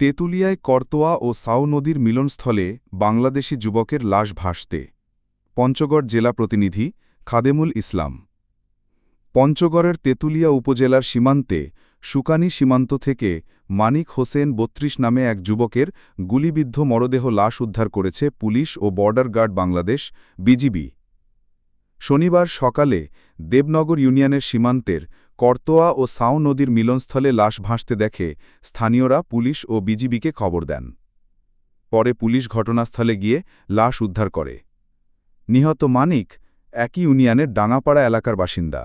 তেঁতুলিয়ায় করতোয়া ও Sao নদীর মিলনস্থলে বাংলাদেশি যুবকের লাশ ভাসতে। পঞ্চগড় জেলা প্রতিনিধি খাদেমুল ইসলাম। পঞ্চগড়ের তেঁতুলিয়া উপজেলার সীমান্তে সুকানি সীমান্ত থেকে মানিক হোসেন বত্রিশ নামে এক যুবকের গুলিবিদ্ধ মরদেহ লাশ উদ্ধার করেছে পুলিশ ও বর্ডার গার্ড বাংলাদেশ, বিজিবি। শনিবার সকালে দেবনগর ইউনিয়নের সীমান্তের করতোয়া ও সাও নদীর মিলনস্থলে লাশ ভাসতে দেখে স্থানীয়রা পুলিশ ও বিজিবিকে খবর দেন। পরে পুলিশ ঘটনাস্থলে গিয়ে লাশ উদ্ধার করে। নিহত মানিক একই ইউনিয়নের ডাঙাপাড়া এলাকার বাসিন্দা।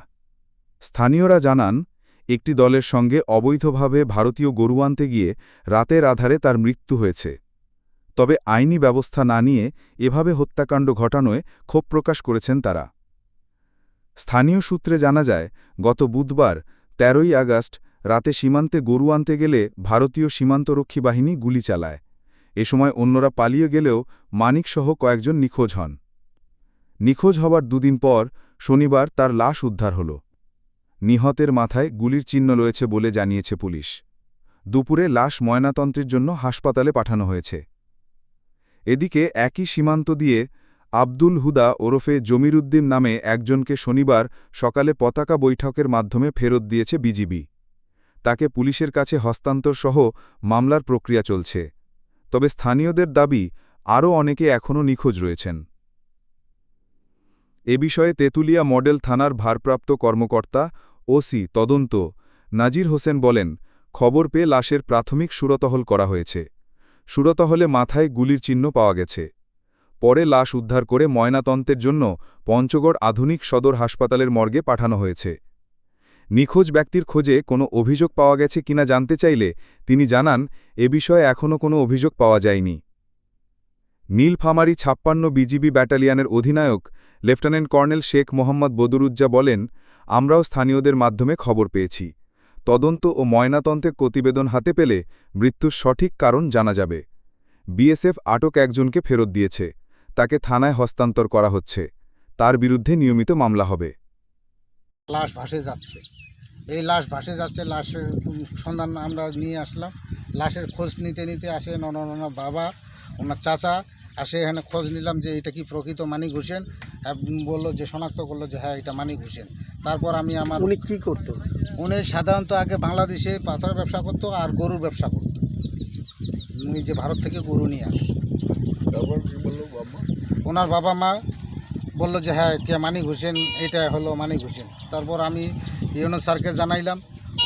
স্থানীয়রা জানান, একটি দলের সঙ্গে অবৈধভাবে ভারতীয় গরু আনতে গিয়ে রাতের আধারে তার মৃত্যু হয়েছে। তবে আইনি ব্যবস্থা না নিয়ে এভাবে হত্যাকাণ্ড ঘটানোয় ক্ষোভ প্রকাশ করেছেন তারা। স্থানীয় সূত্রে জানা যায়, গত বুধবার, তেরোই আগস্ট, রাতে সীমান্তে গরু আনতে গেলে ভারতীয় সীমান্তরক্ষী বাহিনী গুলি চালায়। এ সময় অন্যরা পালিয়ে গেলেও মানিকসহ কয়েকজন নিখোঁজ হন। নিখোঁজ হবার দুদিন পর শনিবার তার লাশ উদ্ধার হল। নিহতের মাথায় গুলির চিহ্ন রয়েছে বলে জানিয়েছে পুলিশ। দুপুরে লাশ ময়নাতন্ত্রের জন্য হাসপাতালে পাঠানো হয়েছে। এদিকে একই সীমান্ত দিয়ে আব্দুল হুদা ওরফে জমিরুদ্দিন নামে একজনকে শনিবার সকালে পতাকা বৈঠকের মাধ্যমে ফেরত দিয়েছে বিজিবি। তাকে পুলিশের কাছে হস্তান্তর সহ মামলার প্রক্রিয়া চলছে। তবে স্থানীয়দের দাবি, আরও অনেকে এখনও নিখোঁজ রয়েছেন। এ বিষয়ে তেঁতুলিয়া মডেল থানার ভারপ্রাপ্ত কর্মকর্তা, ওসি তদন্ত, নাজির হোসেন বলেন, খবর পেয়ে লাশের প্রাথমিক সুরতহল করা হয়েছে। সুরতহলে মাথায় গুলির চিহ্ন পাওয়া গেছে। পরে লাশ উদ্ধার করে ময়নাতন্ত্রের জন্য পঞ্চগড় আধুনিক সদর হাসপাতালের মর্গে পাঠানো হয়েছে। নিখোঁজ ব্যক্তির খোঁজে কোনো অভিযোগ পাওয়া গেছে কিনা জানতে চাইলে তিনি জানান, এ বিষয়ে এখনও কোনো অভিযোগ পাওয়া যায়নি। নীলফামারী ছাপ্পান্ন বিজিবি ব্যাটালিয়নের অধিনায়ক লেফটেন্যান্ট কর্নেল শেখ মোহাম্মদ বদরুজ্জা বলেন, আমরাও স্থানীয়দের মাধ্যমে খবর পেয়েছি। তদন্ত ও ময়নাতন্ত্রের প্রতিবেদন হাতে পেলে মৃত্যুর সঠিক কারণ জানা যাবে। বিএসএফ আটক একজনকে ফেরত দিয়েছে। তাকে থানায় হস্তান্তর করা হচ্ছে। তার বিরুদ্ধে নিয়মিত মামলা হবে। লাশ ভাসে যাচ্ছে। এই লাশ ভাসে যাচ্ছে লাশের সন্ধান আমরা নিয়ে আসলাম। লাশের খোঁজ নিতে নিতে আসে ওনার বাবা ওনার চাচা। আসে এখানে খোঁজ নিলাম যে এটা কি প্রকৃত মানিক হোসেন। হ্যাঁ, বলল যে শনাক্ত করল যে হ্যাঁ এটা মানিক হোসেন। তারপর আমি আমার উনি কী করতো? উনি সাধারণত আগে বাংলাদেশে পাথরের ব্যবসা করতো আর গরুর ব্যবসা করতো। উনি যে ভারত থেকে গরু নিয়ে আস। ওনার বাবা মা বলল যে হ্যাঁ কে মানিক হোসেন এটা হলো মানিক হোসেন। তারপর আমি ইউনো স্যারকে জানাইলাম,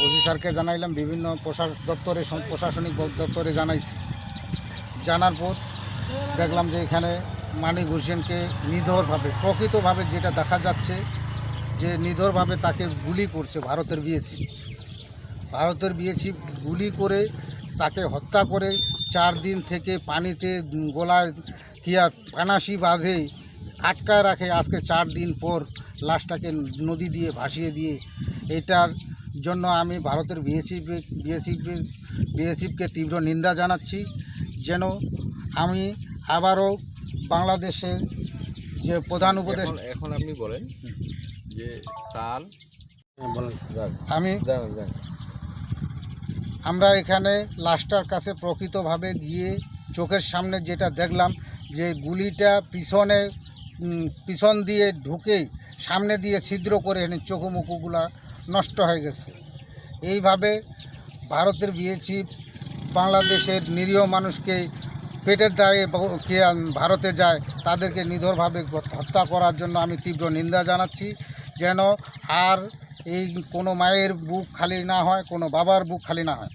ওসি স্যারকে জানাইলাম, বিভিন্ন প্রশাস দপ্তরে প্রশাসনিক দপ্তরে জানাইছি। জানার পর দেখলাম যে, এখানে মানিক হোসেনকে নিধরভাবে, প্রকৃতভাবে যেটা দেখা যাচ্ছে যে, নিধরভাবে তাকে গুলি করছে ভারতের বিএসি ভারতের বিএসি গুলি করে তাকে হত্যা করে চার দিন থেকে পানিতে গলায় কিয়া পানাশি বাঁধে আটকায় রাখে আজকে চার দিন পর লাশটাকে নদী দিয়ে ভাসিয়ে দিয়ে। এটার জন্য আমি ভারতের বিএসি বিএসিফ বিএসিফকে তীব্র নিন্দা জানাচ্ছি। যেন আমি আবারও বাংলাদেশের যে প্রধান উপদেশ এখন আপনি বলেন যে কাল হ্যাঁ, আমি আমরা এখানে লাশটার কাছে প্রকৃতভাবে গিয়ে চোখের সামনে যেটা দেখলাম যে গুলিটা পিছনে পিছন দিয়ে ঢুকে সামনে দিয়ে ছিদ্র করে এনে চোখমুখগুলা নষ্ট হয়ে গেছে। এইভাবে ভারতের বিএসি বাংলাদেশের নিরীহ মানুষকে পেটের দায়ে কে ভারতে যায়, তাদেরকে নিধরভাবে হত্যা করার জন্য আমি তীব্র নিন্দা জানাচ্ছি যেন আর এই কোনো মায়ের বুক খালি না হয় কোনো বাবার বুক খালি না হয়।